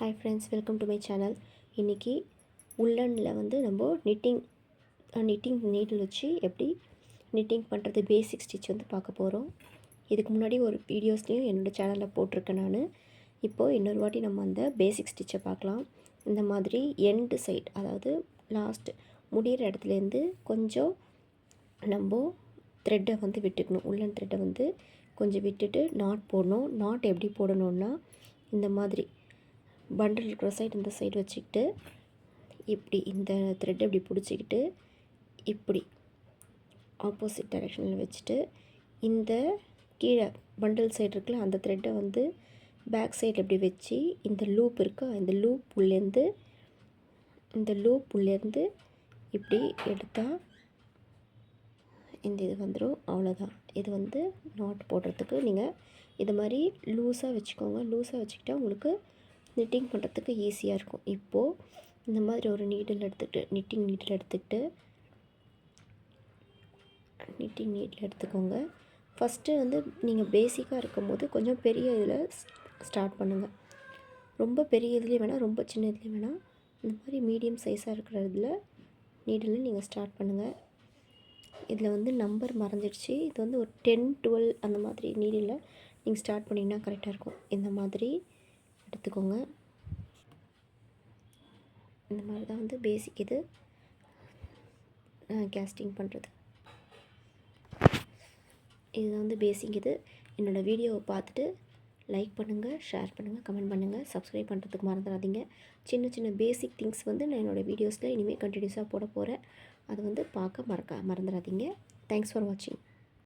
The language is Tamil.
Hi friends welcome to my channel இன்றைக்கி உள்ளனில் வந்து நம்ம நிட்டிங் நிட்டிங் நீடில் வச்சு எப்படி நிட்டிங் பண்ணுறது பேசிக் ஸ்டிச் வந்து பார்க்க போகிறோம் இதுக்கு முன்னாடி ஒரு வீடியோஸ்லேயும் என்னோடய சேனலில் போட்டிருக்கேன் நான். இப்போது இன்னொரு வாட்டி நம்ம அந்த பேசிக் ஸ்டிச்சை பார்க்கலாம். இந்த மாதிரி எண்டு சைட் அதாவது லாஸ்ட் முடிகிற இடத்துலேருந்து கொஞ்சம் நம்ம த்ரெட்டை வந்து விட்டுக்கணும். உள்ளன் த்ரெட்டை வந்து கொஞ்சம் விட்டுட்டு நாட் போடணும். நாட் எப்படி போடணுன்னா இந்த மாதிரி பண்டில் இருக்கிற சைடு இந்த சைடு வச்சுக்கிட்டு இப்படி இந்த த்ரெட்டை இப்படி பிடிச்சிக்கிட்டு இப்படி ஆப்போசிட் டைரெக்ஷனில் வச்சுட்டு இந்த கீழே பண்டில் சைடு இருக்குல்ல அந்த த்ரெட்டை வந்து பேக் சைடில் இப்படி வச்சு இந்த லூப் இருக்கா இந்த லூப் உள்ளேருந்து இந்த லூப் உள்ளேருந்து இப்படி எடுத்தால் இந்த இது வந்துடும் அவ்வளோதான் இது வந்து நாட் போடுறதுக்கு நீங்கள் இது மாதிரி லூஸாக வச்சுக்கோங்க. லூஸாக வச்சுக்கிட்டா உங்களுக்கு நிட்டிங் பண்ணுறதுக்கு ஈஸியாக இருக்கும். இப்போது இந்த மாதிரி ஒரு நீடில் எடுத்துக்கிட்டு நிட்டிங் நீடில் எடுத்துக்கிட்டு நிட்டிங் நீடில் எடுத்துக்கோங்க. ஃபஸ்ட்டு வந்து நீங்கள் பேசிக்காக இருக்கும்போது கொஞ்சம் பெரிய இதில் ஸ்டார்ட் பண்ணுங்கள் ரொம்ப பெரிய இதுலேயும் வேணாம் ரொம்ப சின்ன இதுலேயும் வேணாம் இந்த மாதிரி மீடியம் சைஸாக இருக்கிற இதில் நீடில் நீங்கள் ஸ்டார்ட் பண்ணுங்கள் இதில் வந்து நம்பர் மறந்துடுச்சு. இது வந்து ஒரு டென் டுவெல் அந்த மாதிரி நீடில் நீங்கள் ஸ்டார்ட் பண்ணிங்கன்னா கரெக்டாக இருக்கும். இந்த மாதிரி எடுத்துக்கோங்க. இந்த மாதிரி தான் வந்து பேசிக் இது. கேஸ்டிங் பண்ணுறது இதுதான் வந்து பேசிக் இது. என்னோடய வீடியோவை பார்த்துட்டு லைக் பண்ணுங்கள் ஷேர் பண்ணுங்கள் கமெண்ட் பண்ணுங்கள் சப்ஸ்கிரைப் பண்ணுறதுக்கு மறந்துடாதீங்க. சின்ன சின்ன பேசிக் திங்ஸ் வந்து நான் என்னோடய வீடியோஸில் இனிமேல் கண்டினியூஸாக போட போகிறேன் அது வந்து பார்க்க மறக்க மறந்துடாதீங்க. தேங்க்ஸ் ஃபார் வாட்சிங்